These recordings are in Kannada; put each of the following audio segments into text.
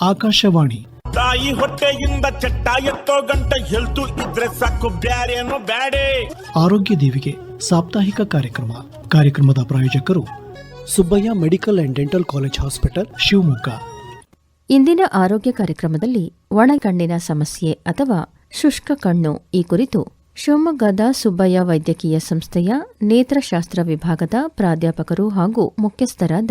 ಆಕಾಶವಾಣಿ. ತಾಯಿ ಹೊಟ್ಟೆಯಿಂದ ಚಟ್ಟ ಎತ್ತೋ ಗಂಟ ಹೆಲ್ತು ಇದ್ರೆ ಸಾಕು ಬ್ಯಾರೇನು ಬ್ಯಾಡೆ. ಆರೋಗ್ಯ ದೇವಿಗೆ ಸಾಪ್ತಾಹಿಕ ಕಾರ್ಯಕ್ರಮ. ಕಾರ್ಯಕ್ರಮದ ಪ್ರಾಯೋಜಕರು Subbaiah medical and dental college hospital Shivamogga. ಇಂದಿನ ಆರೋಗ್ಯ ಕಾರ್ಯಕ್ರಮದಲ್ಲಿ ಒಣ ಕಣ್ಣಿನ ಸಮಸ್ಯೆ ಅಥವಾ ಶುಷ್ಕ ಕಣ್ಣು ಈ ಕುರಿತು ಶಿವಮೊಗ್ಗದ ಸುಬ್ಬಯ್ಯ ವೈದ್ಯಕೀಯ ಸಂಸ್ಥೆಯ ನೇತ್ರಶಾಸ್ತ್ರ ವಿಭಾಗದ ಪ್ರಾಧ್ಯಾಪಕರು ಹಾಗೂ ಮುಖ್ಯಸ್ಥರಾದ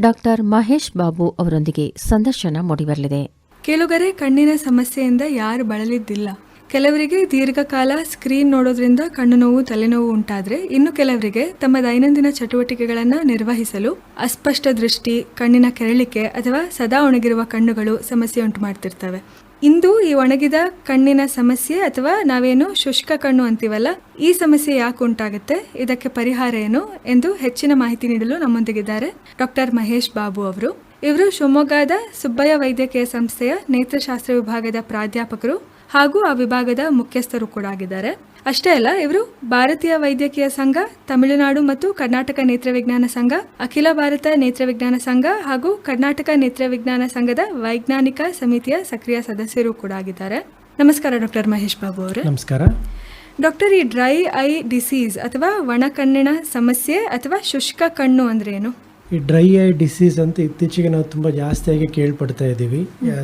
ಡಾಕ್ಟರ್ ಮಹೇಶ್ ಬಾಬು ಅವರೊಂದಿಗೆ ಸಂದರ್ಶನ ಮೂಡಿಬರಲಿದೆ. ಕೆಲವರೆ ಕಣ್ಣಿನ ಸಮಸ್ಯೆಯಿಂದ ಯಾರು ಬಳಲಿದ್ದಿಲ್ಲ. ಕೆಲವರಿಗೆ ದೀರ್ಘಕಾಲ ಸ್ಕ್ರೀನ್ ನೋಡೋದ್ರಿಂದ ಕಣ್ಣು ನೋವು ತಲೆನೋವು ಉಂಟಾದ್ರೆ ಇನ್ನು ಕೆಲವರಿಗೆ ತಮ್ಮ ದೈನಂದಿನ ಚಟುವಟಿಕೆಗಳನ್ನು ನಿರ್ವಹಿಸಲು ಅಸ್ಪಷ್ಟ ದೃಷ್ಟಿ, ಕಣ್ಣಿನ ಕೆರಳಿಕೆ ಅಥವಾ ಸದಾ ಒಣಗಿರುವ ಕಣ್ಣುಗಳು ಸಮಸ್ಯೆ ಉಂಟು ಮಾಡ್ತಿರ್ತವೆ. ಇಂದು ಈ ಒಣಗಿದ ಕಣ್ಣಿನ ಸಮಸ್ಯೆ ಅಥವಾ ನಾವೇನು ಶುಷ್ಕ ಕಣ್ಣು ಅಂತೀವಲ್ಲ, ಈ ಸಮಸ್ಯೆ ಯಾಕೆ ಉಂಟಾಗುತ್ತೆ? ಇದಕ್ಕೆ ಪರಿಹಾರ ಏನು ಎಂದು ಹೆಚ್ಚಿನ ಮಾಹಿತಿ ನೀಡಲು ನಮ್ಮೊಂದಿಗಿದ್ದಾರೆ ಡಾಕ್ಟರ್ ಮಹೇಶ್ ಬಾಬು ಅವರು. ಇವರು ಶಿವಮೊಗ್ಗದ ಸುಬ್ಬಯ್ಯ ವೈದ್ಯಕೀಯ ಸಂಸ್ಥೆಯ ನೇತ್ರಶಾಸ್ತ್ರ ವಿಭಾಗದ ಪ್ರಾಧ್ಯಾಪಕರು ಹಾಗೂ ಆ ವಿಭಾಗದ ಮುಖ್ಯಸ್ಥರು ಕೂಡ ಆಗಿದ್ದಾರೆ. ಅಷ್ಟೇ ಅಲ್ಲ ಇವರು ಭಾರತೀಯ ವೈದ್ಯಕೀಯ ಸಂಘ ತಮಿಳುನಾಡು ಮತ್ತು ಕರ್ನಾಟಕ ನೇತ್ರವಿಜ್ಞಾನ ಸಂಘ ಅಖಿಲ ಭಾರತ ನೇತ್ರವಿಜ್ಞಾನ ಸಂಘ ಹಾಗೂ ಕರ್ನಾಟಕ ನೇತ್ರವಿಜ್ಞಾನ ಸಂಘದ ವೈಜ್ಞಾನಿಕ ಸಮಿತಿಯ ಸಕ್ರಿಯ ಸದಸ್ಯರು ಕೂಡ ಆಗಿದ್ದಾರೆ. ನಮಸ್ಕಾರ ಡಾಕ್ಟರ್ ಮಹೇಶ್ ಬಾಬು ಅವರೇ. ನಮಸ್ಕಾರ. ಡಾಕ್ಟರ್ ಈ ಡ್ರೈ ಐ ಡಿಸೀಸ್ ಅಥವಾ ಒಣ ಕಣ್ಣಿನ ಸಮಸ್ಯೆ ಅಥವಾ ಶುಷ್ಕ ಕಣ್ಣು ಅಂದ್ರೆ ಏನು? ಈ ಡ್ರೈ ಐ ಡಿಸೀಸ್ ಅಂತ ಇತ್ತೀಚೆಗೆ ನಾವು ತುಂಬ ಜಾಸ್ತಿಯಾಗಿ ಕೇಳ್ಪಡ್ತಾ ಇದ್ದೀವಿ.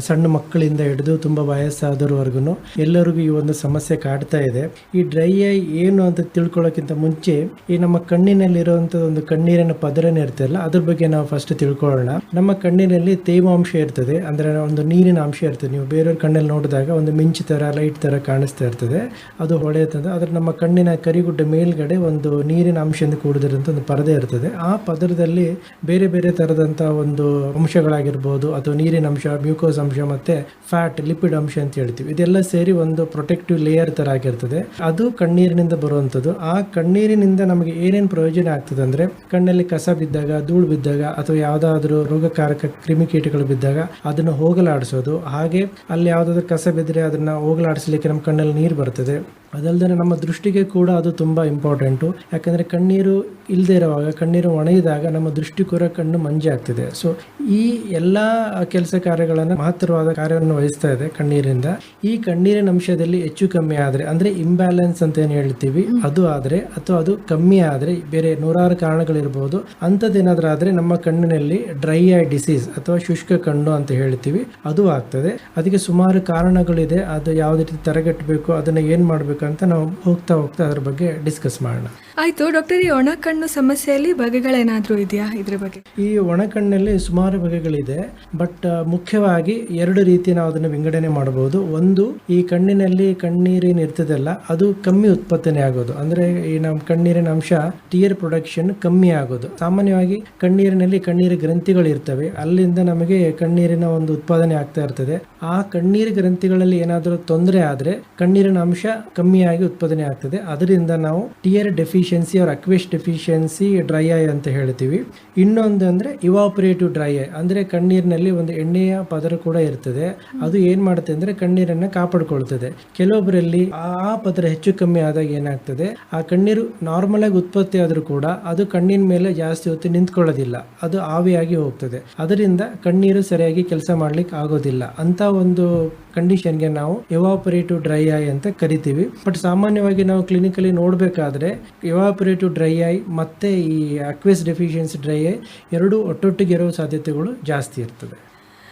ಸಣ್ಣ ಮಕ್ಕಳಿಂದ ಹಿಡಿದು ತುಂಬ ವಯಸ್ಸಾದವರೆಗೂ ಎಲ್ಲರಿಗೂ ಈ ಒಂದು ಸಮಸ್ಯೆ ಕಾಡ್ತಾ ಇದೆ. ಈ ಡ್ರೈ ಐ ಏನು ಅಂತ ತಿಳ್ಕೊಳ್ಳೋಕ್ಕಿಂತ ಮುಂಚೆ ಈ ನಮ್ಮ ಕಣ್ಣಿನಲ್ಲಿರುವಂಥ ಒಂದು ಕಣ್ಣೀರಿನ ಪದರನೇ ಇರ್ತಲ್ಲ ಅದ್ರ ಬಗ್ಗೆ ನಾವು ಫಸ್ಟ್ ತಿಳ್ಕೊಳ್ಳೋಣ. ನಮ್ಮ ಕಣ್ಣಿನಲ್ಲಿ ತೇವಾಂಶ ಇರ್ತದೆ ಅಂದರೆ ಒಂದು ನೀರಿನ ಅಂಶ ಇರ್ತದೆ. ನೀವು ಬೇರೆಯವ್ರ ಕಣ್ಣಲ್ಲಿ ನೋಡಿದಾಗ ಒಂದು ಮಿಂಚು ಥರ ಲೈಟ್ ಥರ ಕಾಣಿಸ್ತಾ ಇರ್ತದೆ. ಅದು ಹೊಳೆಯುತ್ತದೆ ಆದರೆ ನಮ್ಮ ಕಣ್ಣಿನ ಕರಿಗುಡ್ಡ ಮೇಲ್ಗಡೆ ಒಂದು ನೀರಿನ ಅಂಶದಿಂದ ಕೂಡಿದಂತ ಒಂದು ಪರದೆ ಇರ್ತದೆ. ಆ ಪದರದಲ್ಲಿ ಬೇರೆ ಬೇರೆ ತರದಂತ ಒಂದು ಅಂಶಗಳಾಗಿರ್ಬೋದು ಅಥವಾ ನೀರಿನ ಅಂಶ, ಮ್ಯೂಕೋಸ್ ಅಂಶ ಮತ್ತೆ ಫ್ಯಾಟ್, ಲಿಪಿಡ್ ಅಂಶ ಅಂತ ಹೇಳ್ತೀವಿ. ಇದೆಲ್ಲ ಸೇರಿ ಒಂದು ಪ್ರೊಟೆಕ್ಟಿವ್ ಲೇಯರ್ ತರ ಆಗಿರ್ತದೆ. ಅದು ಕಣ್ಣೀರಿನಿಂದ ಬರುವಂಥದ್ದು ಆ ಕಣ್ಣೀರಿನಿಂದ ನಮಗೆ ಏನೇನು ಪ್ರಯೋಜನ ಆಗ್ತದೆ ಅಂದ್ರೆ, ಕಣ್ಣಲ್ಲಿ ಕಸ ಬಿದ್ದಾಗ, ಧೂಳು ಬಿದ್ದಾಗ, ಅಥವಾ ಯಾವುದಾದ್ರೂ ರೋಗಕಾರಕ ಕ್ರಿಮಿಕೀಟಗಳು ಬಿದ್ದಾಗ ಅದನ್ನು ಹೋಗಲಾಡಿಸೋದು. ಹಾಗೆ ಅಲ್ಲಿ ಯಾವುದಾದ್ರೂ ಕಸ ಬಿದ್ದರೆ ಅದನ್ನ ಹೋಗಲಾಡಿಸ್ಲಿಕ್ಕೆ ನಮ್ಮ ಕಣ್ಣಲ್ಲಿ ನೀರು ಬರ್ತದೆ. ಅದಲ್ಲದೆ ನಮ್ಮ ದೃಷ್ಟಿಗೆ ಕೂಡ ಅದು ತುಂಬಾ ಇಂಪಾರ್ಟೆಂಟು ಯಾಕಂದ್ರೆ ಕಣ್ಣೀರು ಇಲ್ಲದೆ ಇರುವಾಗ, ಕಣ್ಣೀರು ಒಣಗಿದಾಗ ನಮ್ಮ ದೃಷ್ಟಿ ಕೂಡ ಕಣ್ಣು ಮಂಜೆ ಆಗ್ತಿದೆ. ಸೊ ಈ ಎಲ್ಲ ಕೆಲಸ ಕಾರ್ಯಗಳನ್ನು ಮಹತ್ತರವಾದ ಕಾರ್ಯವನ್ನು ವಹಿಸ್ತಾ ಇದೆ ಕಣ್ಣೀರಿಂದ. ಈ ಕಣ್ಣೀರಿನ ಅಂಶದಲ್ಲಿ ಹೆಚ್ಚು ಕಮ್ಮಿ ಆದರೆ, ಅಂದರೆ ಇಂಬ್ಯಾಲೆನ್ಸ್ ಅಂತ ಏನು ಹೇಳ್ತೀವಿ, ಅದು ಆದರೆ, ಅಥವಾ ಅದು ಕಮ್ಮಿ ಆದರೆ, ಬೇರೆ ನೂರಾರು ಕಾರಣಗಳಿರ್ಬೋದು. ಅಂಥದ್ದೇನಾದ್ರೂ ಆದರೆ ನಮ್ಮ ಕಣ್ಣಿನಲ್ಲಿ ಡ್ರೈ ಐ ಡಿಸೀಸ್ ಅಥವಾ ಶುಷ್ಕ ಕಣ್ಣು ಅಂತ ಹೇಳ್ತೀವಿ, ಅದು ಆಗ್ತದೆ. ಅದಕ್ಕೆ ಸುಮಾರು ಕಾರಣಗಳಿದೆ, ಅದು ಯಾವ ರೀತಿ ತರಗಟ್ಟಬೇಕು ಅದನ್ನು ಏನು ಮಾಡಬೇಕು ಅಂತ ನಾವು ಹೋಗ್ತಾ ಹೋಗ್ತಾ ಅದ್ರ ಬಗ್ಗೆ ಡಿಸ್ಕಸ್ ಮಾಡೋಣ. ಆಯ್ತು, ಡಾಕ್ಟರ್ ಈ ಒಣ ಕಣ್ಣು ಸಮಸ್ಯೆಯಲ್ಲಿ ಬಗೆಗಳೇನಾದ್ರೂ ಇದೆಯಾ? ಇದ್ರ ಬಗ್ಗೆ? ಈ ಒಣಕಣ್ಣಲ್ಲಿ ಸುಮಾರು ಬಗೆಗಳಿದೆ, ಬಟ್ ಮುಖ್ಯವಾಗಿ ಎರಡು ರೀತಿ ನಾವು ಅದನ್ನು ವಿಂಗಡಣೆ ಮಾಡಬಹುದು. ಒಂದು, ಈ ಕಣ್ಣಿನಲ್ಲಿ ಕಣ್ಣೀರೇನು ಇರ್ತದಲ್ಲ, ಅದು ಕಮ್ಮಿ ಉತ್ಪತ್ತನೆ ಆಗೋದು. ಅಂದ್ರೆ ಈ ನಮ್ಮ ಕಣ್ಣೀರಿನ ಅಂಶ ಟಿಯರ್ ಪ್ರೊಡಕ್ಷನ್ ಕಮ್ಮಿ ಆಗೋದು. ಸಾಮಾನ್ಯವಾಗಿ ಕಣ್ಣೀರಿನಲ್ಲಿ ಕಣ್ಣೀರು ಗ್ರಂಥಿಗಳು ಇರ್ತವೆ. ಅಲ್ಲಿಂದ ನಮಗೆ ಕಣ್ಣೀರಿನ ಒಂದು ಉತ್ಪಾದನೆ ಆಗ್ತಾ ಇರ್ತದೆ. ಆ ಕಣ್ಣೀರು ಗ್ರಂಥಿಗಳಲ್ಲಿ ಏನಾದರೂ ತೊಂದರೆ ಆದ್ರೆ ಕಣ್ಣೀರಿನ ಅಂಶ ಕಮ್ಮಿಯಾಗಿ ಉತ್ಪಾದನೆ ಆಗ್ತದೆ. ಅದರಿಂದ ನಾವು ಟಿಯರ್ ಡೆಫಿಷಿಯನ್ಸಿ ಅವ್ರ ಅಕ್ವೆಸ್ಟ್ ಡೆಫಿಷಿಯನ್ಸಿ ಡ್ರೈ ಐ ಅಂತ ಹೇಳ್ತೀವಿ. ಇನ್ನೊಂದು ಅಂದ್ರೆ ಇವಾಪರೇಟಿವ್ ಡ್ರೈ ಐ ಅಂದ್ರೆ ಕಣ್ಣೀರಿನಲ್ಲಿ ಒಂದು ಎಣ್ಣೆಯ ಪದರ ಕೂಡ ಇರ್ತದೆ. ಅದು ಏನು ಮಾಡುತ್ತೆ ಅಂದ್ರೆ ಕಣ್ಣೀರನ್ನ ಕಾಪಾಡ್ಕೊಳ್ತದೆ. ಕೆಲವೊಬ್ಬರಲ್ಲಿ ಆ ಪದರ ಹೆಚ್ಚು ಕಮ್ಮಿ ಆದಾಗ ಏನಾಗ್ತದೆ? ಆ ಕಣ್ಣೀರು ನಾರ್ಮಲ್ ಆಗಿ ಉತ್ಪತ್ತಿ ಆದರೂ ಕೂಡ ಅದು ಕಣ್ಣಿನ ಮೇಲೆ ಜಾಸ್ತಿ ಹೊತ್ತು ನಿಂತ್ಕೊಳ್ಳೋದಿಲ್ಲ. ಅದು ಆವಿಯಾಗಿ ಹೋಗ್ತದೆ. ಅದರಿಂದ ಕಣ್ಣೀರು ಸರಿಯಾಗಿ ಕೆಲಸ ಮಾಡ್ಲಿಕ್ಕೆ ಆಗೋದಿಲ್ಲ. ಅಂತ ಒಂದು ಕಂಡೀಷನ್ಗೆ ನಾವು ಇವಾಪರೇಟಿವ್ ಡ್ರೈ ಐ ಅಂತ ಕರಿತೀವಿ. ಬಟ್ ಸಾಮಾನ್ಯವಾಗಿ ನಾವು ಕ್ಲಿನಿಕಲ್ಲಿ ನೋಡಬೇಕಾದ್ರೆ ಇವಾಪರೇಟಿವ್ ಡ್ರೈ ಐ ಮತ್ತೆ ಈ ಅಕ್ವೆಸ್ ಡೆಫಿಷಿಯನ್ಸಿ ಡ್ರೈ ಐ ಎರಡೂ ಒಟ್ಟೊಟ್ಟಿಗೆ ಇರೋ ಸಾಧ್ಯತೆಗಳು ಜಾಸ್ತಿ ಇರ್ತದೆ.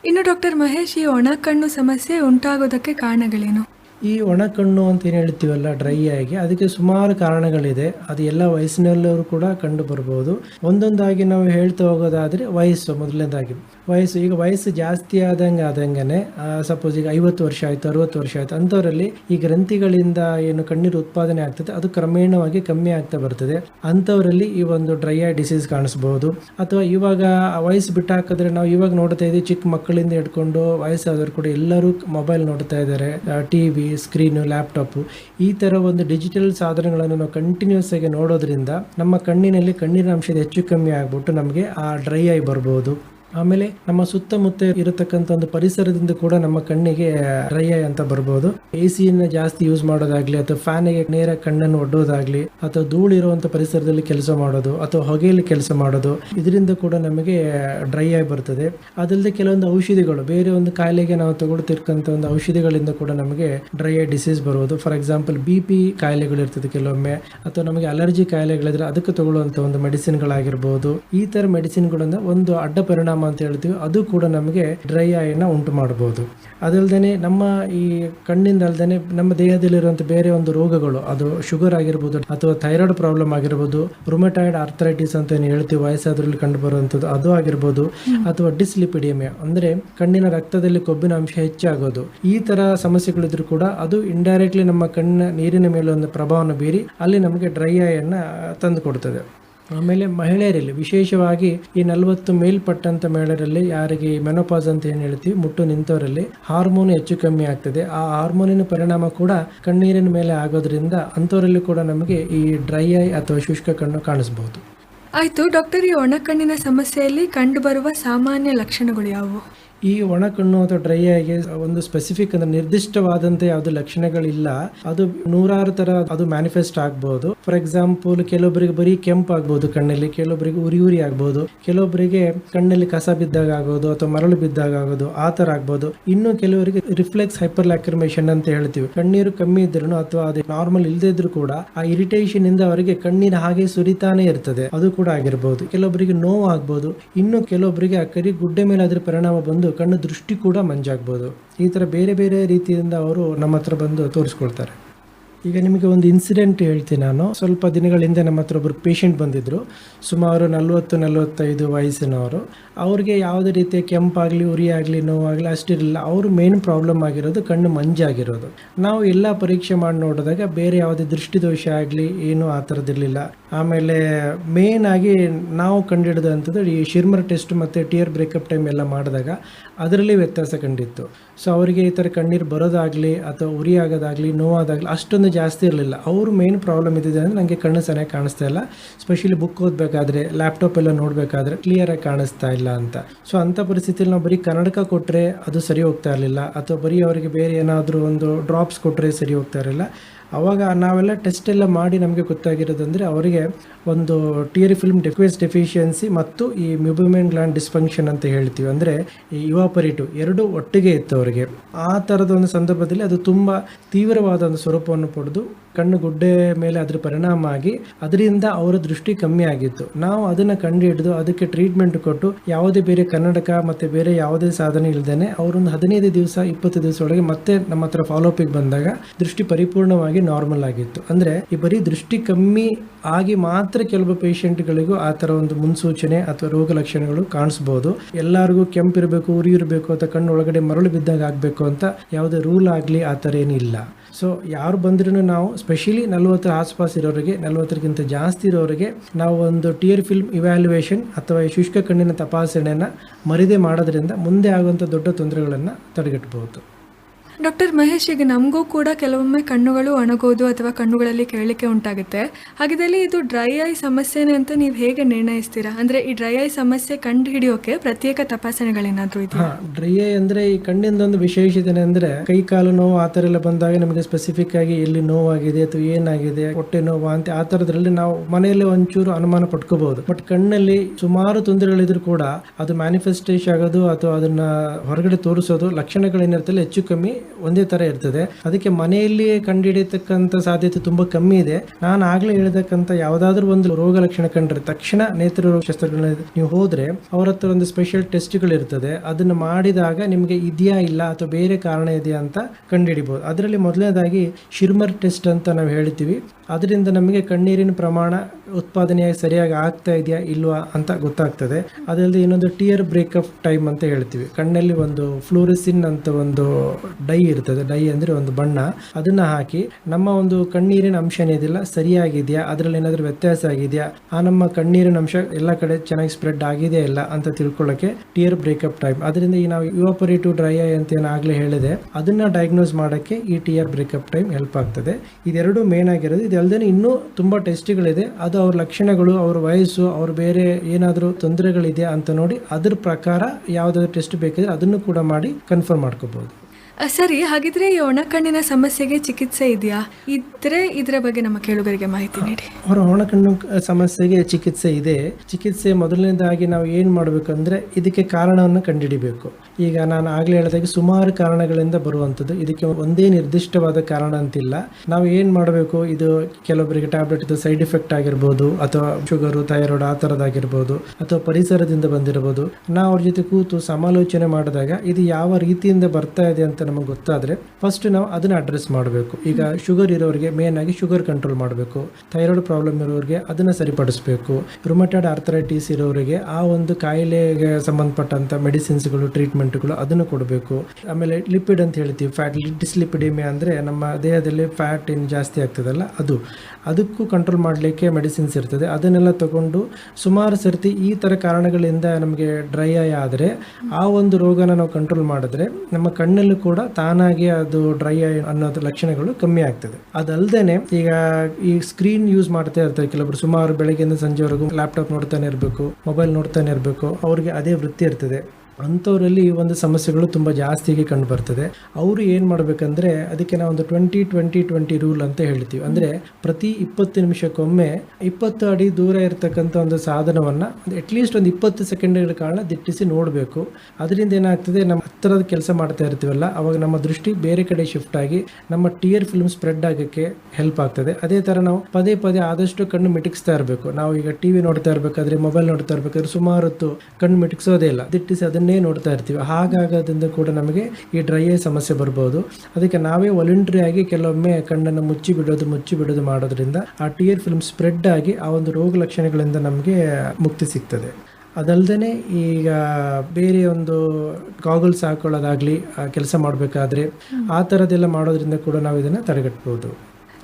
ಇನ್ನು ಡಾಕ್ಟರ್ ಮಹೇಶ್, ಈ ಒಣ ಕಣ್ಣು ಸಮಸ್ಯೆ ಉಂಟಾಗೋದಕ್ಕೆ ಕಾರಣಗಳೇನು? ಈ ಒಣ ಕಣ್ಣು ಅಂತ ಏನು ಹೇಳ್ತೀವಲ್ಲ ಡ್ರೈ ಆಗಿ, ಅದಕ್ಕೆ ಸುಮಾರು ಕಾರಣಗಳಿದೆ. ಅದು ಎಲ್ಲ ವಯಸ್ಸಿನಲ್ಲೂ ಕೂಡ ಕಂಡು ಬರ್ಬೋದು. ಒಂದೊಂದಾಗಿ ನಾವು ಹೇಳ್ತಾ ಹೋಗೋದಾದ್ರೆ ವಯಸ್ಸು, ಮೊದಲನೇದಾಗಿ. ವಯಸ್ಸು, ಈಗ ವಯಸ್ಸು ಜಾಸ್ತಿ ಆದಂಗೆ ಆದಂಗೆ ಸಪೋಸ್ ಈಗ ಐವತ್ತು ವರ್ಷ ಆಯಿತು, ಅರವತ್ತು ವರ್ಷ ಆಯಿತು, ಅಂಥವರಲ್ಲಿ ಈ ಗ್ರಂಥಿಗಳಿಂದ ಏನು ಕಣ್ಣೀರು ಉತ್ಪಾದನೆ ಆಗ್ತದೆ, ಅದು ಕ್ರಮೇಣವಾಗಿ ಕಮ್ಮಿ ಆಗ್ತಾ ಬರ್ತದೆ. ಅಂಥವರಲ್ಲಿ ಈ ಒಂದು ಡ್ರೈ ಐ ಡಿಸೀಸ್ ಕಾಣಿಸ್ಬೋದು. ಅಥವಾ ಇವಾಗ ವಯಸ್ಸು ಬಿಟ್ಟು ಹಾಕಿದ್ರೆ ನಾವು ಇವಾಗ ನೋಡ್ತಾ ಇದ್ದೀವಿ, ಚಿಕ್ಕ ಮಕ್ಕಳಿಂದ ಹಿಡ್ಕೊಂಡು ವಯಸ್ಸಾದವರು ಕೂಡ ಎಲ್ಲರೂ ಮೊಬೈಲ್ ನೋಡ್ತಾ ಇದ್ದಾರೆ ಟಿ ವಿ ಸ್ಕ್ರೀನು ಲ್ಯಾಪ್ಟಾಪು ಈ ಥರ ಒಂದು ಡಿಜಿಟಲ್ ಸಾಧನಗಳನ್ನು ನಾವು ಕಂಟಿನ್ಯೂಸ್ ಆಗಿ ನೋಡೋದ್ರಿಂದ ನಮ್ಮ ಕಣ್ಣಿನಲ್ಲಿ ಕಣ್ಣಿನ ಅಂಶದ ಹೆಚ್ಚು ಕಮ್ಮಿ ಆಗಿಬಿಟ್ಟು ನಮಗೆ ಆ ಡ್ರೈ ಆಗಿ ಬರ್ಬೋದು. ಆಮೇಲೆ ನಮ್ಮ ಸುತ್ತಮುತ್ತ ಇರತಕ್ಕಂತ ಒಂದು ಪರಿಸರದಿಂದ ಕೂಡ ನಮ್ಮ ಕಣ್ಣಿಗೆ ಡ್ರೈ ಐ ಅಂತ ಬರ್ಬೋದು. ಎ ಸಿಯನ್ನ ಜಾಸ್ತಿ ಯೂಸ್ ಮಾಡೋದಾಗ್ಲಿ ಅಥವಾ ಫ್ಯಾನಿಗೆ ನೇರ ಕಣ್ಣನ್ನು ಒಡ್ಡೋದಾಗ್ಲಿ ಅಥವಾ ಧೂಳು ಇರುವಂತ ಪರಿಸರದಲ್ಲಿ ಕೆಲಸ ಮಾಡೋದು ಅಥವಾ ಹೊಗೆಯಲ್ಲಿ ಕೆಲಸ ಮಾಡೋದು, ಇದರಿಂದ ಕೂಡ ನಮಗೆ ಡ್ರೈ ಆಗಿ ಬರ್ತದೆ. ಅದಲ್ಲದೆ ಕೆಲವೊಂದು ಔಷಧಿಗಳು, ಬೇರೆ ಒಂದು ಕಾಯಿಲೆಗೆ ನಾವು ತಗೊಳ್ತಿರ್ಕಂತ ಒಂದು ಔಷಧಿಗಳಿಂದ ಕೂಡ ನಮಗೆ ಡ್ರೈ ಐ ಡಿಸೀಸ್ ಬರುವುದು. ಫಾರ್ ಎಕ್ಸಾಂಪಲ್ ಬಿ ಪಿ ಕಾಯಿಲೆಗಳು ಇರ್ತದೆ ಕೆಲವೊಮ್ಮೆ, ಅಥವಾ ನಮಗೆ ಅಲರ್ಜಿ ಕಾಯಿಲೆಗಳಿದ್ರೆ ಅದಕ್ಕೆ ತಗೊಳ್ಳುವಂತ ಒಂದು ಮೆಡಿಸಿನ್ಗಳಾಗಿರ್ಬೋದು ಈ ತರ ಮೆಡಿಸಿನ್ಗಳಿಂದ ಒಂದು ಅಡ್ಡ ಪರಿಣಾಮ ಅಂತ ಹೇಳ್ತೀವಿ. ಅದು ಕೂಡ ನಮಗೆ ಡ್ರೈ ಐನ ಉಂಟು ಮಾಡಬಹುದು ಅದಲ್ದೇನೆ ನಮ್ಮ ಈ ಕಣ್ಣಿಂದ ಅಲ್ದೇನೆ ನಮ್ಮ ದೇಹದಲ್ಲಿರುವಂಥ ಬೇರೆ ಒಂದು ರೋಗಗಳು ಅದು ಶುಗರ್ ಆಗಿರ್ಬೋದು ಅಥವಾ ಥೈರಾಯ್ಡ್ ಪ್ರಾಬ್ಲಮ್ ಆಗಿರ್ಬೋದು ರುಮೆಟಾಯ್ಡ್ ಆರ್ಥರೈಟಿಸ್ ಅಂತ ಏನು ಹೇಳ್ತೀವಿ ವಯಸ್ಸಾದ್ರಲ್ಲಿ ಕಂಡು ಬರುವಂಥದ್ದು ಅದು ಆಗಿರ್ಬೋದು ಅಥವಾ ಡಿಸ್ಲಿಪಿಡಿಯಮಿಯಾ ಅಂದ್ರೆ ಕಣ್ಣಿನ ರಕ್ತದಲ್ಲಿ ಕೊಬ್ಬಿನ ಅಂಶ ಹೆಚ್ಚಾಗೋದು. ಈ ತರ ಸಮಸ್ಯೆಗಳಿದ್ರು ಕೂಡ ಅದು ಇಂಡೈರೆಕ್ಟ್ಲಿ ನಮ್ಮ ಕಣ್ಣ ನೀರಿನ ಮೇಲೆ ಒಂದು ಪ್ರಭಾವನ ಬೀರಿ ಅಲ್ಲಿ ನಮಗೆ ಡ್ರೈ ಐಯನ್ನ ತಂದು ಕೊಡ್ತದೆ. ಆಮೇಲೆ ಮಹಿಳೆಯರಲ್ಲಿ ವಿಶೇಷವಾಗಿ ಈ ನಲವತ್ತು ಮೇಲ್ಪಟ್ಟಂತ ಮಹಿಳೆಯರಲ್ಲಿ ಯಾರಿಗೆ ಮೆನೋಪಾಸ್ ಅಂತ ಏನು ಹೇಳ್ತೀವಿ, ಮುಟ್ಟು ನಿಂತವರಲ್ಲಿ ಹಾರ್ಮೋನ್ ಹೆಚ್ಚು ಕಮ್ಮಿ ಆಗ್ತದೆ. ಆ ಹಾರ್ಮೋನಿನ ಪರಿಣಾಮ ಕೂಡ ಕಣ್ಣೀರಿನ ಮೇಲೆ ಆಗೋದ್ರಿಂದ ಅಂಥವರಲ್ಲಿ ಕೂಡ ನಮಗೆ ಈ ಡ್ರೈ ಐ ಅಥವಾ ಶುಷ್ಕ ಕಣ್ಣು ಕಾಣಿಸಬಹುದು ಆಯ್ತು, ಡಾಕ್ಟರ್, ಈ ಒಣಕಣ್ಣಿನ ಸಮಸ್ಯೆಯಲ್ಲಿ ಕಂಡುಬರುವ ಸಾಮಾನ್ಯ ಲಕ್ಷಣಗಳು ಯಾವುವು? ಈ ಒಣ ಕಣ್ಣು ಅಥವಾ ಡ್ರೈ ಆಗಿ ಒಂದು ಸ್ಪೆಸಿಫಿಕ್ ಅಂದ್ರೆ ನಿರ್ದಿಷ್ಟವಾದಂತೆ ಯಾವುದು ಲಕ್ಷಣಗಳಿಲ್ಲ, ಅದು ನೂರಾರು ತರ ಅದು ಮ್ಯಾನಿಫೆಸ್ಟ್ ಆಗ್ಬಹುದು ಫಾರ್ ಎಕ್ಸಾಂಪಲ್ ಕೆಲವೊಬ್ಬರಿಗೆ ಬರೀ ಕೆಂಪು ಆಗ್ಬಹುದು ಕಣ್ಣಲ್ಲಿ, ಕೆಲವೊಬ್ಬರಿಗೆ ಉರಿ ಉರಿ ಆಗ್ಬಹುದು ಕೆಲವೊಬ್ಬರಿಗೆ ಕಣ್ಣಲ್ಲಿ ಕಸ ಬಿದ್ದಾಗ ಆಗೋದು ಅಥವಾ ಮರಳು ಬಿದ್ದಾಗ ಆಗೋದು, ಆ ತರ ಆಗ್ಬಹುದು ಇನ್ನು ಕೆಲವರಿಗೆ ರಿಫ್ಲೆಕ್ಸ್ ಹೈಪರ್ ಲ್ಯಾಕ್ರಿಮೇಷನ್ ಅಂತ ಹೇಳ್ತೀವಿ. ಕಣ್ಣೀರು ಕಮ್ಮಿ ಇದ್ರು ಅಥವಾ ಅದು ನಾರ್ಮಲ್ ಇಲ್ಲದೆ ಇದ್ರು ಕೂಡ ಆ ಇರಿಟೇಷನ್ ಇಂದ ಅವರಿಗೆ ಕಣ್ಣೀರು ಹಾಗೆ ಸುರಿತಾನೆ ಇರ್ತದೆ. ಅದು ಕೂಡ ಆಗಿರ್ಬಹುದು ಕೆಲವೊಬ್ಬರಿಗೆ ನೋವು ಆಗ್ಬಹುದು ಇನ್ನು ಕೆಲವೊಬ್ಬರಿಗೆ ಆ ಕರಿ ಗುಡ್ಡೆ ಮೇಲೆ ಅದ್ರ ಪರಿಣಾಮ ಬಂದು ಕಣ್ಣು ದೃಷ್ಟಿ ಕೂಡ ಮಂಜಾಗ್ಬೋದು. ಈ ಥರ ಬೇರೆ ಬೇರೆ ರೀತಿಯಿಂದ ಅವರು ನಮ್ಮ ಹತ್ರ ಬಂದು ತೋರಿಸ್ಕೊಳ್ತಾರೆ. ಈಗ ನಿಮಗೆ ಒಂದು ಇನ್ಸಿಡೆಂಟ್ ಹೇಳ್ತೀನಿ ನಾನು. ಸ್ವಲ್ಪ ದಿನಗಳ ಹಿಂದೆ ನಮ್ಮ ಹತ್ರ ಒಬ್ಬರು ಪೇಷಂಟ್ ಬಂದಿದ್ದರು ಸುಮಾರು ನಲ್ವತ್ತು, ನಲವತ್ತೈದು ವಯಸ್ಸಿನವರು. ಅವ್ರಿಗೆ ಯಾವುದೇ ರೀತಿಯ ಕೆಂಪಾಗಲಿ ಉರಿ ಆಗಲಿ ನೋವಾಗಲಿ ಅಷ್ಟಿರಲಿಲ್ಲ ಅವರು ಮೇನ್ ಪ್ರಾಬ್ಲಮ್ ಆಗಿರೋದು ಕಣ್ಣು ಮಂಜಾಗಿರೋದು. ನಾವು ಎಲ್ಲ ಪರೀಕ್ಷೆ ಮಾಡಿ ನೋಡಿದಾಗ ಬೇರೆ ಯಾವುದೇ ದೃಷ್ಟಿದೋಷ ಆಗಲಿ, ಏನೂ ಆ ಥರದ್ದಿರಲಿಲ್ಲ ಆಮೇಲೆ ಮೇನ್ ಆಗಿ ನಾವು ಕಂಡುಹಿಡಿದಂಥದ್ದು ಈ ಶಿರ್ಮರ್ ಟೆಸ್ಟ್ ಮತ್ತು ಟಿಯರ್ ಬ್ರೇಕಪ್ ಟೈಮ್ ಎಲ್ಲ ಮಾಡಿದಾಗ ಅದರಲ್ಲಿ ವ್ಯತ್ಯಾಸ ಕಂಡಿತ್ತು. ಸೊ ಅವರಿಗೆ ಈ ಥರ ಕಣ್ಣೀರು ಬರೋದಾಗಲಿ ಅಥವಾ ಉರಿ ಆಗೋದಾಗಲಿ ನೋವಾದಾಗಲಿ ಅಷ್ಟೊಂದು ಜಾಸ್ತಿ ಇರಲಿಲ್ಲ. ಅವರು ಮೇನ್ ಪ್ರಾಬ್ಲಮ್ ಇದ್ದಿದೆ ಅಂದರೆ ನನಗೆ ಕಣ್ಣು ಸರಿಯಾಗಿ ಕಾಣಿಸ್ತಾ ಇಲ್ಲ. ಸ್ಪೆಷಲಿ ಬುಕ್ ಓದಬೇಕಾದ್ರೆ ಲ್ಯಾಪ್ಟಾಪ್ ಎಲ್ಲ ನೋಡಬೇಕಾದ್ರೆ ಕ್ಲಿಯರಾಗಿ ಕಾಣಿಸ್ತಾ ಇಲ್ಲ ಅಂತ. ಸೊ ಅಂಥ ಪರಿಸ್ಥಿತಿಯಲ್ಲಿ ನಾವು ಬರೀ ಕನ್ನಡಕ ಕೊಟ್ಟರೆ ಅದು ಸರಿ ಹೋಗ್ತಾ ಇರಲಿಲ್ಲ. ಅಥವಾ ಬರೀ ಅವರಿಗೆ ಬೇರೆ ಏನಾದರೂ ಒಂದು ಡ್ರಾಪ್ಸ್ ಕೊಟ್ಟರೆ ಸರಿ ಹೋಗ್ತಾ ಇರಲಿಲ್ಲ. ಅವಾಗ ನಾವೆಲ್ಲ ಟೆಸ್ಟ್ ಎಲ್ಲ ಮಾಡಿ ನಮಗೆ ಗೊತ್ತಾಗಿರೋದಂದರೆ ಅವರಿಗೆ ಒಂದು ಟಿಯರಿ ಫಿಲ್ಮ್ ಡೆಕ್ವೇಸ್ ಡೆಫಿಷಿಯನ್ಸಿ ಮತ್ತು ಈ ಮ್ಯೂಬಿಮೆನ್ ಲ್ಯಾಂಡ್ ಡಿಸ್ಫಂಕ್ಷನ್ ಅಂತ ಹೇಳ್ತೀವಿ. ಅಂದರೆ ಈ ಇವಾಪರೇಟಿವ್ ಎರಡು ಒಟ್ಟಿಗೆ ಇತ್ತು ಅವರಿಗೆ. ಆ ಥರದ ಒಂದು ಸಂದರ್ಭದಲ್ಲಿ ಅದು ತುಂಬ ತೀವ್ರವಾದ ಒಂದು ಸ್ವರೂಪವನ್ನು ಪಡೆದು ಕಣ್ಣು ಗುಡ್ಡೆ ಮೇಲೆ ಅದರ ಪರಿಣಾಮ ಆಗಿ ಅದರಿಂದ ಅವರ ದೃಷ್ಟಿ ಕಮ್ಮಿ ಆಗಿತ್ತು. ನಾವು ಅದನ್ನು ಕಂಡು ಹಿಡಿದು ಅದಕ್ಕೆ ಟ್ರೀಟ್ಮೆಂಟ್ ಕೊಟ್ಟು ಯಾವುದೇ ಬೇರೆ ಕನ್ನಡಕ ಮತ್ತು ಬೇರೆ ಯಾವುದೇ ಸಾಧನೆ ಇಲ್ಲದೇನೆ ಅವರೊಂದು ಹದಿನೈದು ದಿವಸ, ಇಪ್ಪತ್ತು ದಿವಸ ಒಳಗೆ ಮತ್ತೆ ನಮ್ಮ ಹತ್ರ ಫಾಲೋಪಿಗೆ ಬಂದಾಗ ದೃಷ್ಟಿ ಪರಿಪೂರ್ಣವಾಗಿ ನಾರ್ಮಲ್ ಆಗಿತ್ತು. ಅಂದರೆ ಈ ಬರೀ ದೃಷ್ಟಿ ಕಮ್ಮಿ ಆಗಿ ಮಾತ್ರ ಕೆಲವು ಪೇಷಂಟ್ಗಳಿಗೂ ಆ ಥರ ಒಂದು ಮುನ್ಸೂಚನೆ ಅಥವಾ ರೋಗ ಲಕ್ಷಣಗಳು ಕಾಣಿಸ್ಬೋದು. ಎಲ್ಲರಿಗೂ ಕೆಂಪಿರಬೇಕು ಉರಿ ಇರಬೇಕು ಅಥವಾ ಕಣ್ಣು ಒಳಗಡೆ ಮರಳು ಬಿದ್ದಾಗ ಆಗಬೇಕು ಅಂತ ಯಾವುದೇ ರೂಲ್ ಆಗಲಿ ಆ ಥರ ಏನಿಲ್ಲ ಸೊ ಯಾರು ಬಂದ್ರೂ ನಾವು ಸ್ಪೆಷಲಿ ನಲವತ್ತರ ಆಸ್ಪಾಸ್ ಇರೋರಿಗೆ ನಲ್ವತ್ತರಿಗಿಂತ ಜಾಸ್ತಿ ಇರೋರಿಗೆ ನಾವು ಒಂದು ಟಿಯರ್ ಫಿಲ್ಮ್ ಇವ್ಯಾಲ್ಯುವೇಷನ್ ಅಥವಾ ಶುಷ್ಕ ಕಣ್ಣಿನ ತಪಾಸಣೆಯನ್ನು ಮರಿದೇ ಮಾಡೋದ್ರಿಂದ ಮುಂದೆ ಆಗುವಂಥ ದೊಡ್ಡ ತೊಂದರೆಗಳನ್ನು ತಡೆಗಟ್ಟಬಹುದು ಡಾಕ್ಟರ್ ಮಹೇಶ್, ಈಗ ನಮಗೂ ಕೂಡ ಕೆಲವೊಮ್ಮೆ ಕಣ್ಣುಗಳು ಒಣಗೋದು ಅಥವಾ ಕಣ್ಣುಗಳಲ್ಲಿ ಕೇಳಲಿಕ್ಕೆ ಉಂಟಾಗುತ್ತೆ. ಹಾಗಿದ್ದಲ್ಲಿ ಇದು ಡ್ರೈ ಐ ಸಮಸ್ಯೆನೇ ಅಂತ ನೀವು ಹೇಗೆ ನಿರ್ಣಯಿಸ್ತೀರಾ? ಅಂದ್ರೆ ಈ ಡ್ರೈ ಐ ಸಮಸ್ಯೆ ಕಂಡು ಹಿಡಿಯೋಕೆ ಪ್ರತ್ಯೇಕ ತಪಾಸಣೆಗಳೇನಾದ್ರೂ ಇದೆ ಡ್ರೈ ಐ ಅಂದ್ರೆ ಈ ಕಣ್ಣಿಂದ ಒಂದು ವಿಶೇಷತೆ ಅಂದ್ರೆ ಕೈ ಕಾಲು ನೋವು ಆ ಥರ ಎಲ್ಲ ಬಂದಾಗ ನಮಗೆ ಸ್ಪೆಸಿಫಿಕ್ ಆಗಿ ಎಲ್ಲಿ ನೋವಾಗಿದೆ ಅಥವಾ ಏನಾಗಿದೆ, ಹೊಟ್ಟೆ ನೋವು ಅಂತ ಆ ಥರದ್ರಲ್ಲಿ ನಾವು ಮನೆಯಲ್ಲಿ ಒಂಚೂರು ಅನುಮಾನ ಪಟ್ಕೋಬಹುದು. ಬಟ್ ಕಣ್ಣಲ್ಲಿ ಸುಮಾರು ತೊಂದರೆಗಳಿದ್ರು ಕೂಡ ಅದು ಮ್ಯಾನಿಫೆಸ್ಟೇಷನ್ ಆಗೋದು ಅಥವಾ ಅದನ್ನ ಹೊರಗಡೆ ತೋರಿಸೋದು ಲಕ್ಷಣಗಳೇನಿರ್ತಲ್ಲ ಹೆಚ್ಚು ಕಮ್ಮಿ ಒಂದೇ ತರ ಇರ್ತದೆ. ಅದಕ್ಕೆ ಮನೆಯಲ್ಲಿಯೇ ಕಂಡುಹಿಡಿಯತಕ್ಕಂಥ ಸಾಧ್ಯತೆ ತುಂಬಾ ಕಮ್ಮಿ ಇದೆ. ನಾನು ಆಗಲೇ ಹೇಳ್ತಕ್ಕಂಥ ಯಾವುದಾದ್ರೂ ಒಂದು ರೋಗ ಲಕ್ಷಣ ಕಂಡ್ರೆ ತಕ್ಷಣ ನೇತ್ರ ರೋಗ ನೀವು ಹೋದ್ರೆ ಅವ್ರ ಹತ್ರ ಒಂದು ಸ್ಪೆಷಲ್ ಟೆಸ್ಟ್ಗಳು ಇರ್ತದೆ. ಅದನ್ನ ಮಾಡಿದಾಗ ನಿಮಗೆ ಇದೆಯಾ ಇಲ್ಲ ಅಥವಾ ಬೇರೆ ಕಾರಣ ಇದೆಯಾ ಅಂತ ಕಂಡುಹಿಡಿಬಹುದು ಅದರಲ್ಲಿ ಮೊದಲನೇದಾಗಿ ಶಿರ್ಮರ್ ಟೆಸ್ಟ್ ಅಂತ ನಾವು ಹೇಳ್ತೀವಿ. ಅದರಿಂದ ನಮಗೆ ಕಣ್ಣೀರಿನ ಪ್ರಮಾಣ ಉತ್ಪಾದನೆಯಾಗಿ ಸರಿಯಾಗಿ ಆಗ್ತಾ ಇದೆಯಾ ಇಲ್ವಾ ಅಂತ ಗೊತ್ತಾಗ್ತದೆ. ಅದಲ್ಲದೆ ಇನ್ನೊಂದು ಟಿಯರ್ ಬ್ರೇಕಪ್ ಟೈಮ್ ಅಂತ ಹೇಳ್ತೀವಿ. ಕಣ್ಣಲ್ಲಿ ಒಂದು ಫ್ಲೋರಿಸಿನ್ ಅಂತ ಒಂದು ಡೈ ಇರ್ತದೆ. ಡೈ ಅಂದ್ರೆ ಒಂದು ಬಣ್ಣ. ಅದನ್ನ ಹಾಕಿ ನಮ್ಮ ಒಂದು ಕಣ್ಣೀರಿನ ಅಂಶ ಏನಿದಿಲ್ಲ ಸರಿಯಾಗಿದೆಯಾ? ಅದರಲ್ಲಿ ಏನಾದರೂ ವ್ಯತ್ಯಾಸ ಆಗಿದೆಯಾ? ಆ ನಮ್ಮ ಕಣ್ಣೀರಿನ ಅಂಶ ಎಲ್ಲ ಕಡೆ ಚೆನ್ನಾಗಿ ಸ್ಪ್ರೆಡ್ ಆಗಿದೆಯಾ ಇಲ್ಲ ಅಂತ ತಿಳ್ಕೊಳ್ಳೋಕೆ ಟಿಯರ್ ಬ್ರೇಕಪ್ ಟೈಮ್ ಅದರಿಂದ ಈ ನಾವು ಯುವಪರೇಟಿವ್ ಡ್ರೈ ಐ ಅಂತ ಏನು ಆಗ್ಲೇ ಹೇಳಿದೆ. ಅದನ್ನ ಡಯಾಗ್ನೋಸ್ ಮಾಡೋಕ್ಕೆ ಈ ಟಿಯರ್ ಬ್ರೇಕಪ್ ಟೈಮ್ ಹೆಲ್ಪ್ ಆಗ್ತದೆ. ಇದೆರಡು ಮೇನ್ ಆಗಿರೋದು. ಇದಲ್ಲದೆ ಇನ್ನೂ ತುಂಬ ಟೆಸ್ಟ್ಗಳಿದೆ. ಅದು ಅವ್ರ ಲಕ್ಷಣಗಳು ಅವ್ರ ವಯಸ್ಸು ಅವ್ರ ಬೇರೆ ಏನಾದರೂ ತೊಂದರೆಗಳಿದೆ ಅಂತ ನೋಡಿ ಅದ್ರ ಪ್ರಕಾರ ಯಾವುದಾದ್ರು ಟೆಸ್ಟ್ ಬೇಕಿದ್ರೆ ಅದನ್ನು ಕೂಡ ಮಾಡಿ ಕನ್ಫರ್ಮ್ ಮಾಡ್ಕೋಬಹುದು ಆ, ಸರಿ ಹಾಗಿದ್ರೆ ಈ ಒಣಕಣ್ಣಿನ ಸಮಸ್ಯೆಗೆ ಚಿಕಿತ್ಸೆ ಇದೆಯಾ? ಇದ್ರೆ ಇದರ ಬಗ್ಗೆ ನಮ್ಮ ಕೇಳುಗರಿಗೆ ಮಾಹಿತಿ ನೀಡಿ. ಅವರ ಒಣಕಣ್ಣು ಸಮಸ್ಯೆಗೆ ಚಿಕಿತ್ಸೆ ಇದೆ. ಚಿಕಿತ್ಸೆ ಮೊದಲನೇದಾಗಿ ನಾವು ಏನು ಮಾಡಬೇಕಂದ್ರೆ ಇದಕ್ಕೆ ಕಾರಣವನ್ನು ಕಂಡುಹಿಡಿಬೇಕು ಈಗ ನಾನು ಆಗಲೇ ಹೇಳಿದಾಗ ಸುಮಾರು ಕಾರಣಗಳಿಂದ ಬರುವಂಥದ್ದು. ಇದಕ್ಕೆ ಒಂದೇ ನಿರ್ದಿಷ್ಟವಾದ ಕಾರಣ ಅಂತಿಲ್ಲ. ನಾವು ಏನು ಮಾಡಬೇಕು? ಇದು ಕೆಲವೊಬ್ಬರಿಗೆ ಟ್ಯಾಬ್ಲೆಟ್ ಇದು ಸೈಡ್ ಎಫೆಕ್ಟ್ ಆಗಿರ್ಬೋದು ಅಥವಾ ಶುಗರು ಥೈರಾಯ್ಡ್ ಆ ಥರದ್ದಾಗಿರ್ಬೋದು ಅಥವಾ ಪರಿಸರದಿಂದ ಬಂದಿರಬಹುದು ನಾವು ಅವ್ರ ಜೊತೆ ಕೂತು ಸಮಾಲೋಚನೆ ಮಾಡಿದಾಗ ಇದು ಯಾವ ರೀತಿಯಿಂದ ಬರ್ತಾ ಇದೆ ಅಂತ ನಮಗೆ ಗೊತ್ತಾದ್ರೆ ಫಸ್ಟ್ ನಾವು ಅದನ್ನ ಅಡ್ರೆಸ್ ಮಾಡಬೇಕು. ಈಗ ಶುಗರ್ ಇರೋರಿಗೆ ಮೇನ್ ಆಗಿ ಶುಗರ್ ಕಂಟ್ರೋಲ್ ಮಾಡಬೇಕು. ಥೈರಾಯ್ಡ್ ಪ್ರಾಬ್ಲಮ್ ಇರೋರಿಗೆ ಅದನ್ನ ಸರಿಪಡಿಸಬೇಕು. ರುಮಟೆಡ್ ಆರ್ಥರೈಟಿಸ್ ಇರೋರಿಗೆ ಆ ಒಂದು ಕಾಯಿಲೆಗೆ ಸಂಬಂಧಪಟ್ಟಂತ ಮೆಡಿಸಿನ್ಸ್ಗಳು ಟ್ರೀಟ್ಮೆಂಟ್ಗಳು ಅದನ್ನು ಕೊಡಬೇಕು. ಆಮೇಲೆ ಲಿಪಿಡ್ ಅಂತ ಹೇಳ್ತೀವಿ ಫ್ಯಾಟ್ ಡಿಸ್ಲಿಪಿಡಿಮೆ ಅಂದ್ರೆ ನಮ್ಮ ದೇಹದಲ್ಲಿ ಫ್ಯಾಟ್ ಏನು ಜಾಸ್ತಿ ಆಗ್ತದಲ್ಲ ಅದು. ಅದಕ್ಕೂ ಕಂಟ್ರೋಲ್ ಮಾಡಲಿಕ್ಕೆ ಮೆಡಿಸಿನ್ಸ್ ಇರ್ತದೆ. ಅದನ್ನೆಲ್ಲ ತಗೊಂಡು ಸುಮಾರು ಸರ್ತಿ ಈ ಥರ ಕಾರಣಗಳಿಂದ ನಮಗೆ ಡ್ರೈ ಐ ಆದರೆ ಆ ಒಂದು ರೋಗನ ನಾವು ಕಂಟ್ರೋಲ್ ಮಾಡಿದ್ರೆ ನಮ್ಮ ಕಣ್ಣಲ್ಲೂ ಕೂಡ ತಾನಾಗಿ ಅದು ಡ್ರೈ ಅನ್ನೋದು ಲಕ್ಷಣಗಳು ಕಮ್ಮಿ ಆಗ್ತದೆ. ಅದಲ್ದೇನೆ ಈಗ ಈ ಸ್ಕ್ರೀನ್ ಯೂಸ್ ಮಾಡ್ತಾ ಇರ್ತಾರೆ ಕೆಲವರು. ಸುಮಾರು ಬೆಳಗ್ಗೆಯಿಂದ ಸಂಜೆವರೆಗೂ ಲ್ಯಾಪ್ಟಾಪ್ ನೋಡ್ತಾನೆ ಇರಬೇಕು ಮೊಬೈಲ್ ನೋಡ್ತಾನೆ ಇರಬೇಕು, ಅವ್ರಿಗೆ ಅದೇ ವೃತ್ತಿ ಇರ್ತದೆ. ಅಂಥವರಲ್ಲಿ ಒಂದು ಸಮಸ್ಯೆಗಳು ತುಂಬ ಜಾಸ್ತಿಗೆ ಕಂಡು ಬರ್ತದೆ. ಅವರು ಏನು ಮಾಡಬೇಕಂದ್ರೆ ಅದಕ್ಕೆ ನಾವು ಒಂದು ಟ್ವೆಂಟಿ ಟ್ವೆಂಟಿ ಟ್ವೆಂಟಿ ರೂಲ್ ಅಂತ ಹೇಳ್ತೀವಿ. ಅಂದರೆ ಪ್ರತಿ ಇಪ್ಪತ್ತು ನಿಮಿಷಕ್ಕೊಮ್ಮೆ ಇಪ್ಪತ್ತು ಅಡಿ ದೂರ ಇರತಕ್ಕಂಥ ಒಂದು ಸಾಧನವನ್ನು ಅಟ್ಲೀಸ್ಟ್ ಒಂದು ಇಪ್ಪತ್ತು ಸೆಕೆಂಡ್ಗಳ ಕಾರಣ ದಿಟ್ಟಿಸಿ ನೋಡಬೇಕು. ಅದರಿಂದ ಏನಾಗ್ತದೆ, ನಮ್ಮ ಹತ್ತಿರದ ಕೆಲಸ ಮಾಡ್ತಾ ಇರ್ತೀವಲ್ಲ, ಅವಾಗ ನಮ್ಮ ದೃಷ್ಟಿ ಬೇರೆ ಕಡೆ ಶಿಫ್ಟ್ ಆಗಿ ನಮ್ಮ ಟಿಯರ್ ಫಿಲ್ಮ್ ಸ್ಪ್ರೆಡ್ ಆಗೋಕ್ಕೆ ಹೆಲ್ಪ್ ಆಗ್ತದೆ. ಅದೇ ಥರ ನಾವು ಪದೇ ಪದೇ ಆದಷ್ಟು ಕಣ್ಣು ಮಿಟುಕಿಸ್ತಾ ಇರಬೇಕು. ನಾವು ಈಗ ಟಿ ವಿ ನೋಡ್ತಾ ಇರಬೇಕಾದ್ರೆ ಮೊಬೈಲ್ ನೋಡ್ತಾ ಇರಬೇಕಾದ್ರೆ ಸುಮಾರು ಹೊತ್ತು ಕಣ್ಣು ಮಿಟುಕಿಸೋದೇ ಇಲ್ಲ. ದಿಟ್ಟಿಸಿ ಅದನ್ನೇ ನೋಡ್ತಾ ಇರ್ತೀವಿ. ಹಾಗಾಗೋದ್ರಿಂದ ಕೂಡ ನಮಗೆ ಈ ಡ್ರೈ ಐ ಸಮಸ್ಯೆ ಬರ್ಬೋದು. ಅದಕ್ಕೆ ನಾವೇ ವಾಲಂಟ್ರಿ ಆಗಿ ಕೆಲವೊಮ್ಮೆ ಕಣ್ಣನ್ನು ಮುಚ್ಚಿ ಬಿಡೋದು ಮುಚ್ಚಿ ಬಿಡೋದು ಮಾಡೋದ್ರಿಂದ ಆ ಟಿಯರ್ ಫಿಲ್ಮ್ ಸ್ಪ್ರೆಡ್ ಆಗಿ ಆ ಒಂದು ರೋಗ ಲಕ್ಷಣಗಳಿಂದ ನಮಗೆ ಮುಕ್ತಿ ಸಿಗ್ತದೆ. ಅದಲ್ಲದೆ ಈಗ ಬೇರೆ ಒಂದು ಗಾಗಲ್ಸ್ ಹಾಕೊಳ್ಳೋದಾಗ್ಲಿ ಕೆಲಸ ಮಾಡಬೇಕಾದ್ರೆ ಆ ಥರದ್ದೆಲ್ಲ ಮಾಡೋದ್ರಿಂದ ಕೂಡ ನಾವು ಇದನ್ನು ತಡೆಗಟ್ಬೋದು.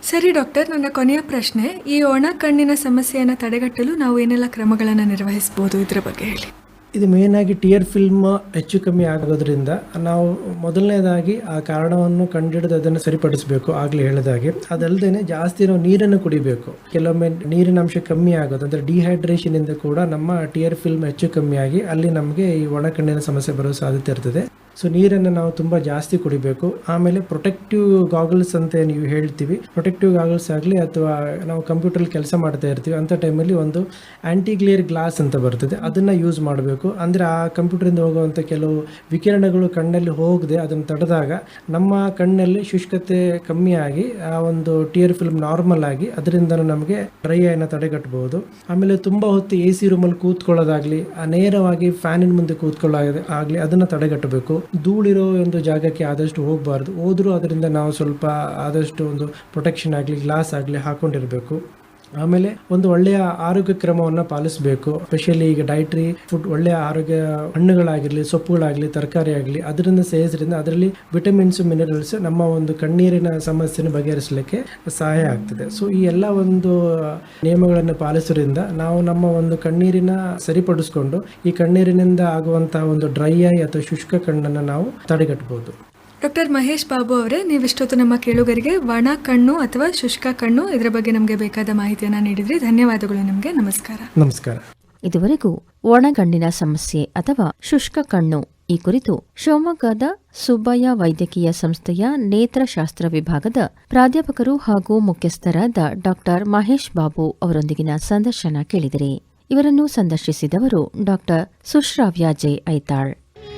ಸರಿ ಡಾಕ್ಟರ್ ನನ್ನ ಕೊನೆಯ ಪ್ರಶ್ನೆ. ಈ ಒಣ ಕಣ್ಣಿನ ಸಮಸ್ಯೆಯನ್ನು ತಡೆಗಟ್ಟಲು ನಾವು ಏನೆಲ್ಲ ಕ್ರಮಗಳನ್ನು ನಿರ್ವಹಿಸಬಹುದು ಇದರ ಬಗ್ಗೆ ಹೇಳಿ. ಇದು ಮೇನ್ ಆಗಿ ಟಿಯರ್ ಫಿಲ್ಮ್ ಹೆಚ್ಚು ಕಮ್ಮಿ ಆಗೋದ್ರಿಂದ ನಾವು ಮೊದಲನೇದಾಗಿ ಆ ಕಾರಣವನ್ನು ಕಂಡುಹಿಡಿದು ಅದನ್ನು ಸರಿಪಡಿಸಬೇಕು ಆಗಲೇ ಹೇಳಿದಾಗೆ. ಅದಲ್ಲದೆ ಜಾಸ್ತಿ ನಾವು ನೀರನ್ನು ಕುಡಿಬೇಕು. ಕೆಲವೊಮ್ಮೆ ನೀರಿನ ಅಂಶ ಕಮ್ಮಿ ಆಗೋದು, ಅಂದರೆ ಡಿಹೈಡ್ರೇಷನ್ ಇಂದ ಕೂಡ ನಮ್ಮ ಟಿಯರ್ ಫಿಲ್ಮ್ ಹೆಚ್ಚು ಕಮ್ಮಿ ಆಗಿ ಅಲ್ಲಿ ನಮಗೆ ಈ ಒಣ ಕಣ್ಣಿನ ಸಮಸ್ಯೆ ಬರೋ ಸಾಧ್ಯತೆ ಇರ್ತದೆ. ಸೊ ನೀರನ್ನು ನಾವು ತುಂಬ ಜಾಸ್ತಿ ಕುಡಿಬೇಕು. ಆಮೇಲೆ ಪ್ರೊಟೆಕ್ಟಿವ್ ಗಾಗಲ್ಸ್ ಅಂತ ನೀವು ಹೇಳ್ತೀವಿ. ಪ್ರೊಟೆಕ್ಟಿವ್ ಗಾಗಲ್ಸ್ ಆಗಲಿ ಅಥವಾ ನಾವು ಕಂಪ್ಯೂಟರ್ ಕೆಲಸ ಮಾಡ್ತಾ ಇರ್ತೀವಿ ಅಂಥ ಟೈಮಲ್ಲಿ ಒಂದು ಆ್ಯಂಟಿ ಗ್ಲೇರ್ ಗ್ಲಾಸ್ ಅಂತ ಬರ್ತದೆ. ಅದನ್ನು ಯೂಸ್ ಮಾಡಬೇಕು. ಅಂದರೆ ಆ ಕಂಪ್ಯೂಟರಿಂದ ಹೋಗುವಂಥ ಕೆಲವು ವಿಕಿರಣಗಳು ಕಣ್ಣಲ್ಲಿ ಹೋಗದೆ ಅದನ್ನು ತಡೆದಾಗ ನಮ್ಮ ಕಣ್ಣಲ್ಲಿ ಶುಷ್ಕತೆ ಕಮ್ಮಿಯಾಗಿ ಆ ಒಂದು ಟಿಯರ್ ಫಿಲ್ಮ್ ನಾರ್ಮಲ್ ಆಗಿ ಅದರಿಂದ ನಮಗೆ ಡ್ರೈ ಐನ ತಡೆಗಟ್ಟಬಹುದು. ಆಮೇಲೆ ತುಂಬ ಹೊತ್ತು ಎ ಸಿ ರೂಮಲ್ಲಿ ಕೂತ್ಕೊಳ್ಳೋದಾಗ್ಲಿ ನೇರವಾಗಿ ಫ್ಯಾನಿನ ಮುಂದೆ ಕೂತ್ಕೊಳ್ಳೋದಾಗಲಿ ಅದನ್ನು ತಡೆಗಟ್ಟಬೇಕು. ಧೂಳಿರೋ ಒಂದು ಜಾಗಕ್ಕೆ ಆದಷ್ಟು ಹೋಗಬಾರ್ದು. ಹೋದರೂ ಅದರಿಂದ ನಾವು ಸ್ವಲ್ಪ ಆದಷ್ಟು ಒಂದು ಪ್ರೊಟೆಕ್ಷನ್ ಆಗಲಿ ಗ್ಲಾಸ್ ಆಗಲಿ ಹಾಕೊಂಡಿರಬೇಕು. ಆಮೇಲೆ ಒಂದು ಒಳ್ಳೆಯ ಆರೋಗ್ಯ ಕ್ರಮವನ್ನು ಪಾಲಿಸಬೇಕು. ಸ್ಪೆಷಲಿ ಈಗ ಡೈಟ್ರಿ ಫುಡ್ ಒಳ್ಳೆಯ ಆರೋಗ್ಯ ಹಣ್ಣುಗಳಾಗಿರಲಿ, ಸೊಪ್ಪುಗಳಾಗಲಿ, ತರಕಾರಿ ಆಗಲಿ, ಅದರಿಂದ ಸೇವಿಸೋದ್ರಿಂದ ಅದರಲ್ಲಿ ವಿಟಮಿನ್ಸ್ ಮಿನರಲ್ಸ್ ನಮ್ಮ ಒಂದು ಕಣ್ಣೀರಿನ ಸಮಸ್ಯೆನ ಬಗೆಹರಿಸಲಿಕ್ಕೆ ಸಹಾಯ ಆಗ್ತದೆ. ಸೊ ಈ ಎಲ್ಲ ಒಂದು ನಿಯಮಗಳನ್ನು ಪಾಲಿಸೋದ್ರಿಂದ ನಾವು ನಮ್ಮ ಒಂದು ಕಣ್ಣೀರಿನ ಸರಿಪಡಿಸ್ಕೊಂಡು ಈ ಕಣ್ಣೀರಿನಿಂದ ಆಗುವಂತಹ ಒಂದು ಡ್ರೈ ಐ ಅಥವಾ ಶುಷ್ಕ ಕಣ್ಣನ್ನು ನಾವು ತಡೆಗಟ್ಟಬಹುದು ಡಾಕ್ಟರ್ ಮಹೇಶ್ ಬಾಬು ಅವರೇ ನೀವಿಷ್ಟೊತ್ತು ನಮ್ಮ ಕೇಳುಗರಿಗೆ ಒಣ ಕಣ್ಣು ಅಥವಾ ಶುಷ್ಕ ಕಣ್ಣು ಇದರ ಬಗ್ಗೆ ನಮಗೆ ಬೇಕಾದ ಮಾಹಿತಿಯನ್ನು ನೀಡಿದ್ರಿ. ಧನ್ಯವಾದಗಳು ನಿಮಗೆ. ನಮಸ್ಕಾರ. ನಮಸ್ಕಾರ. ಇದುವರೆಗೂ ಒಣಗಣ್ಣಿನ ಸಮಸ್ಯೆ ಅಥವಾ ಶುಷ್ಕ ಕಣ್ಣು ಈ ಕುರಿತು ಶಿವಮೊಗ್ಗದ ಸುಬ್ಬಯ್ಯ ವೈದ್ಯಕೀಯ ಸಂಸ್ಥೆಯ ನೇತ್ರಶಾಸ್ತ್ರ ವಿಭಾಗದ ಪ್ರಾಧ್ಯಾಪಕರು ಹಾಗೂ ಮುಖ್ಯಸ್ಥರಾದ ಡಾಕ್ಟರ್ ಮಹೇಶ್ ಬಾಬು ಅವರೊಂದಿಗಿನ ಸಂದರ್ಶನ ಕೇಳಿದಿರಿ. ಇವರನ್ನು ಸಂದರ್ಶಿಸಿದವರು ಡಾಕ್ಟರ್ ಸುಶ್ರಾವ್ಯಾಜೆ ಐತಾಳ್.